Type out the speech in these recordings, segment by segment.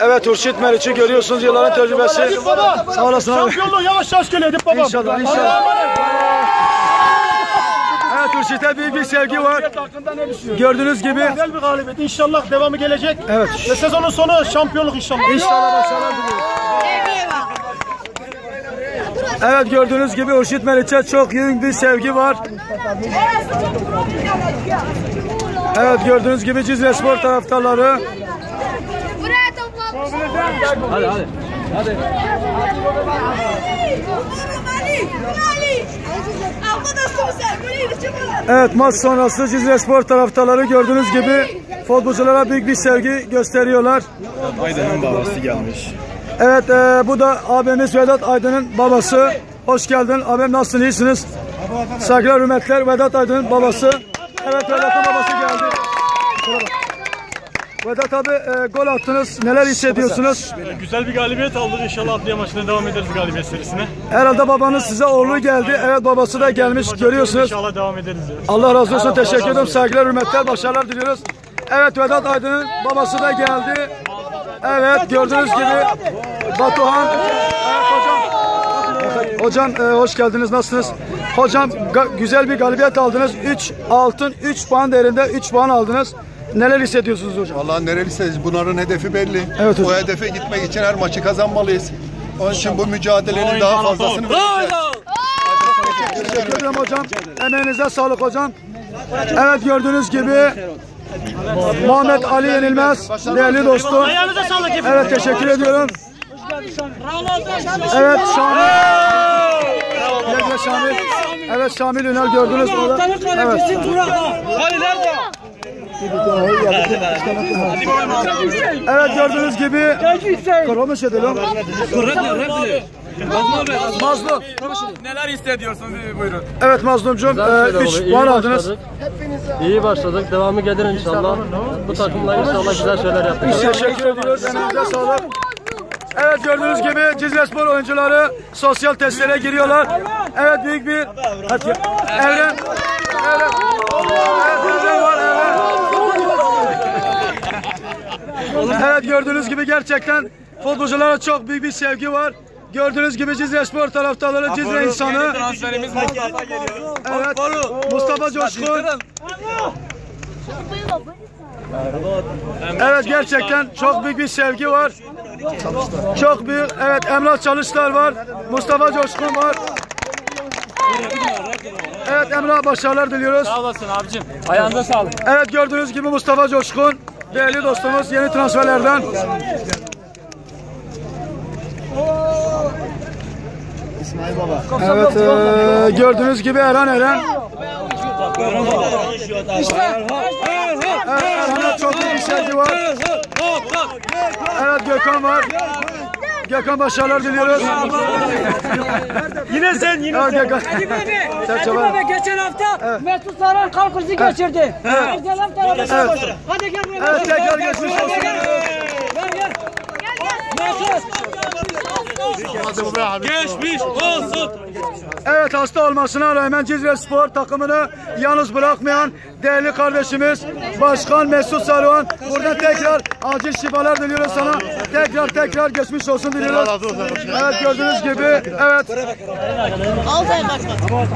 Evet Hurşit Meriç'i görüyorsunuz yılların tecrübesi. Sağ olasın abi. Şampiyonluğu yavaş yavaş geliyor Edip baba. İnşallah inşallah. Evet Hurşit'e büyük bir sevgi var. Hakkında ne düşünüyorsun? Gördüğünüz gibi Güzel bir galibiyet. İnşallah devamı gelecek. Evet. Ve sezonun sonu şampiyonluk inşallah. İnşallah başarılar diliyoruz. Evet gördüğünüz gibi Hurşit Meriç'e çok yoğun bir sevgi var. Evet gördüğünüz gibi Cizre Spor taraftarları Buraya toplanmış. Hadi hadi. Hadi. Evet maç sonrası Cizre Spor taraftarları gördüğünüz gibi futbolculara büyük bir sevgi gösteriyorlar. Aydın'ın babası gelmiş. Evet e, bu da abimiz Vedat Aydın'ın babası. Hoş geldin. Abim nasılsın? İyisiniz? Saygılar, hürmetler. Vedat Aydın'ın babası. Evet Vedat'ın babası. Vedat abi e, gol attınız. Neler hissediyorsunuz? Güzel bir galibiyet aldık. İnşallah adliye maçına devam ederiz galibiyet serisine. Herhalde babanız size oğlu geldi. Evet babası da gelmiş. Görüyorsunuz. İnşallah devam ederiz. Allah razı olsun. Teşekkür ederim. Saygılar, hürmetler, başarılar diliyoruz. Evet Vedat Aydın'ın babası da geldi. Evet gördüğünüz gibi Batuhan. Evet, hocam. Hocam e, hoş geldiniz. Nasılsınız? Hocam ga- güzel bir galibiyet aldınız. 3 altın 3 puan değerinde 3 puan aldınız. Neler hissediyorsunuz hocam? Vallahi nereliyseniz bunların hedefi belli. Evet hocam. o hedefe gitmek için her maçı kazanmalıyız. Onun için bu mücadelenin daha fazlasını vereceğiz. Teşekkür ederim hocam. Emeğinize sağlık hocam. Evet gördüğünüz gibi Muhammed Ali Yenilmez değerli dostum. Evet teşekkür ediyorum. Evet Şamil. Güle Şamil. Evet Şamil Ünal gördünüz mü? Evet. Evet gördüğünüz gibi Kırılmış edelim. Mazlum. Neler hissediyorsunuz buyurun. Evet Mazlumcum 3 puan aldınız. İyi başladık. Devamı gelir inşallah. Bu takımla inşallah güzel şeyler yapacağız. Teşekkür ediyoruz. Emeğinize sağlık. Evet gördüğünüz gibi Cizre Spor oyuncuları sosyal testlere giriyorlar. Evet büyük bir. Evren. Evren. Evet Evren var Evren. Evet gördüğünüz gibi gerçekten futbolculara çok büyük bir sevgi var. Gördüğünüz gibi Cizre Spor taraftarları Cizre insanı. Transferimiz Mustafa geliyor. Evet Mustafa Coşkun. Evet gerçekten çok büyük bir sevgi var. Çok büyük. Evet Emrah Çalışlar var. Mustafa Coşkun var. Evet Emrah başarılar diliyoruz. Sağ olasın abicim. Ayağınıza sağlık. Evet gördüğünüz gibi Mustafa Coşkun. Değerli dostumuz yeni transferlerden. Evet eee, gördüğünüz gibi Erhan Eren. Evet Erhan'a çok büyük bir sevgi var. Evet Gökhan var. Gökhan başarılar diliyoruz. Yine sen yine Evet Sen Edip çabuk. abi geçen hafta Mesut Saran kalp krizi geçirdi. Evet. Evet. Hadi gel buraya. Evet tekrar geçmiş olsun. Gel gel. Mesut. Geçmiş olsun. Evet hasta olmasına rağmen Cizre Spor takımını yalnız bırakmayan değerli kardeşimiz Başkan Mesut Saruhan. Buradan tekrar acil şifalar diliyoruz sana. Tekrar tekrar geçmiş olsun diliyoruz. Evet gördüğünüz gibi evet.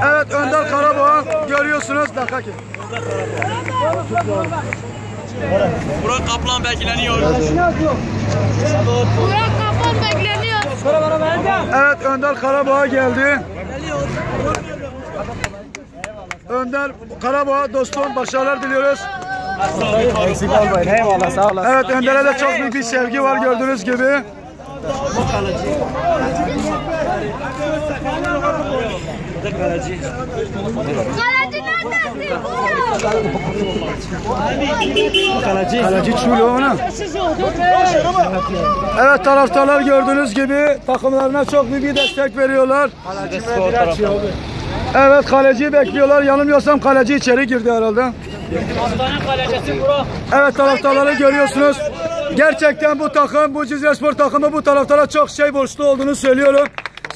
Evet Önder Karaboğa görüyorsunuz. Dakika ki. Burak Kaplan bekleniyor. Burak Kapan bekleniyor. Evet Önder Karaboğa geldi. Önder Karaboğa dostum başarılar diliyoruz. Eyvallah sağ olasın. Evet Önder'e de çok büyük bir sevgi var gördüğünüz gibi. Kaleci? Kaleci Çulu ona. Evet taraftarlar gördüğünüz gibi takımlarına çok büyük destek veriyorlar. Evet kaleciyi bekliyorlar. Yanılmıyorsam kaleci içeri girdi herhalde. Evet taraftarları görüyorsunuz. Gerçekten bu takım, bu Cizre Spor takımı bu taraftara çok şey borçlu olduğunu söylüyorum.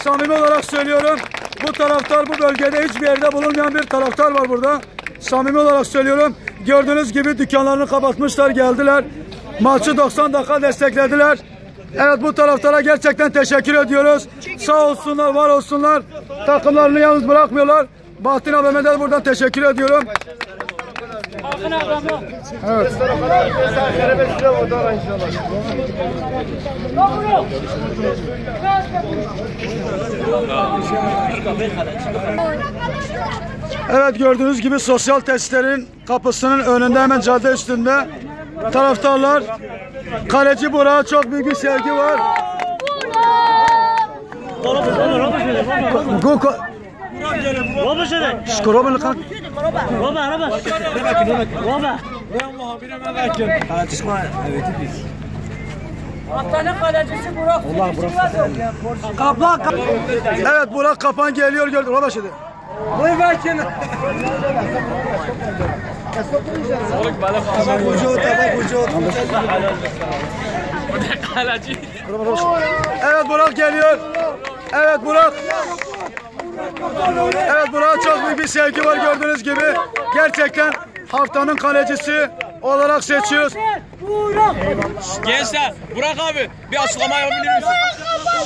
Samimi olarak söylüyorum. Bu taraftar bu bölgede hiçbir yerde bulunmayan bir taraftar var burada. Samimi olarak söylüyorum. Gördüğünüz gibi dükkanlarını kapatmışlar geldiler. maçı 90 dakika desteklediler. Evet bu taraftara gerçekten teşekkür ediyoruz. Sağ olsunlar, var olsunlar. Takımlarını yalnız bırakmıyorlar. Bahattin abime de buradan teşekkür ediyorum. Evet. Evet gördüğünüz gibi sosyal testlerin kapısının önünde hemen cadde üstünde taraftarlar kaleci Burak'a çok büyük bir sevgi var. Go ko Baba şöyle. Şkorobun kan. Baba araba. Baba. Haftanın kalecisi Burak. Allah Burak. Kaplan. Evet Burak Kapan geliyor gördüm. Baba şimdi. Buyur bakayım. Kaleci. Evet Burak geliyor. Evet Burak. Evet Burak'a çok büyük bir sevgi var gördüğünüz gibi. Gerçekten haftanın kalecisi olarak seçiyoruz. Gençler Burak abi bir açıklama yapabilir misin?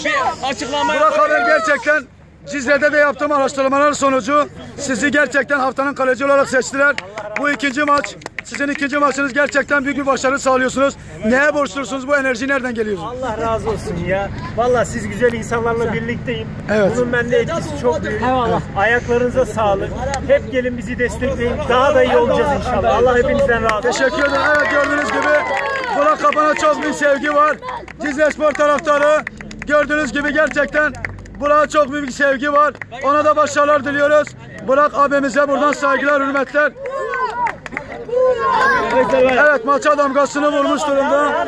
Bir açıklama Burak Haber gerçekten Cizre'de de yaptığım araştırmalar sonucu sizi gerçekten haftanın kaleci olarak seçtiler. Bu ikinci maç sizin ikinci maçınız gerçekten büyük bir başarı sağlıyorsunuz. Neye borçlusunuz? Bu enerji nereden geliyor? Allah razı olsun ya. Vallahi siz güzel insanlarla birlikteyim. Evet. Bunun bende etkisi çok büyük. Ayaklarınıza sağlık. Hep gelin bizi destekleyin. Daha da iyi olacağız inşallah. Allah hepinizden razı olsun. Teşekkür ederim. Evet gördüğünüz gibi Burak Kapan'a çok büyük sevgi var. Cizre Spor taraftarı gördüğünüz gibi gerçekten Burak'a çok büyük sevgi var. Ona da başarılar diliyoruz. Burak abimize buradan saygılar, hürmetler. Evet maça damgasını vurmuş durumda.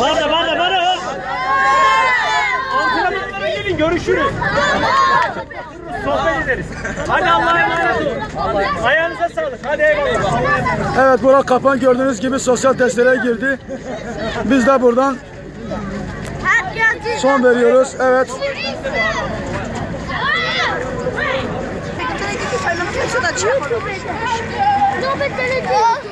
Bana bana bana. Antrenmanlara gelin görüşürüz. Sohbet ederiz. Hadi Allah'a emanet olun. Ayağınıza sağlık. Hadi eyvallah. Evet Burak Kapan gördüğünüz gibi sosyal testlere girdi. Biz de buradan son veriyoruz. Evet. Nöbet